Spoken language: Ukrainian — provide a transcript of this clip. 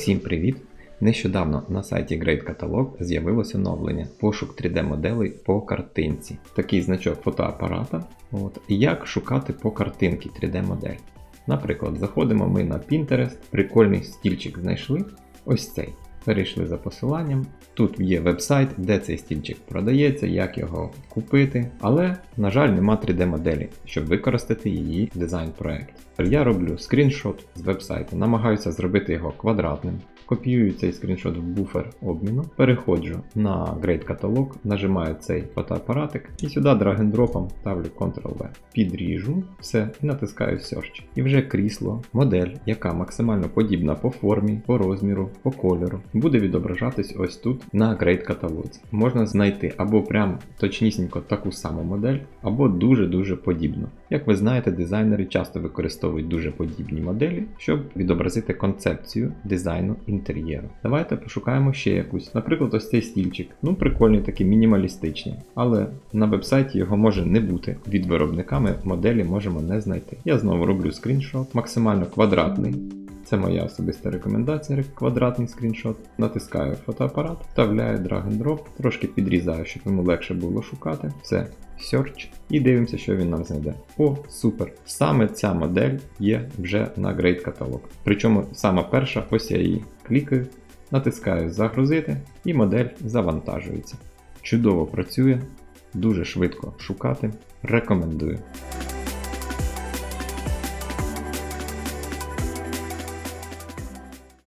Всім привіт! Нещодавно на сайті Great Catalog з'явилось оновлення пошук 3D-моделей по картинці. Такий значок фотоапарата. От, і як шукати по картинці 3D-модель. Наприклад, заходимо ми на Pinterest, прикольний стільчик знайшли. Ось цей. Перейшли за посиланням. Тут є веб-сайт, де цей стільчик продається, як його купити, але, на жаль, нема 3D-моделі, щоб використати її в дизайн-проект. Я роблю скріншот з веб-сайту, намагаюся зробити його квадратним. Копіюю цей скріншот в буфер обміну, переходжу на Great Catalog, нажимаю цей фотоапаратик і сюди драг-н-дропом ставлю Ctrl-V. Підріжу все і натискаю Search. І вже крісло, модель, яка максимально подібна по формі, по розміру, по кольору, буде відображатись ось тут на Great Catalog. Можна знайти або прям точнісінько таку саму модель, або дуже-дуже подібну. Як ви знаєте, дизайнери часто використовують дуже подібні моделі, щоб відобразити концепцію дизайну інтер'єру. Давайте пошукаємо ще якусь. Наприклад, ось цей стільчик. Ну, прикольний, такий мінімалістичний. Але на вебсайті його може не бути. Від виробника ми моделі можемо не знайти. Я знову роблю скріншот, максимально квадратний. Це моя особиста рекомендація, квадратний скріншот. Натискаю фотоапарат, вставляю drag and drop, трошки підрізаю, щоб йому легше було шукати. Все, Search і дивимося, що він нам знайде. О, супер! Саме ця модель є вже на Great Catalog. Причому сама перша, ось я її клікаю, натискаю загрузити і модель завантажується. Чудово працює, дуже швидко шукати. Рекомендую.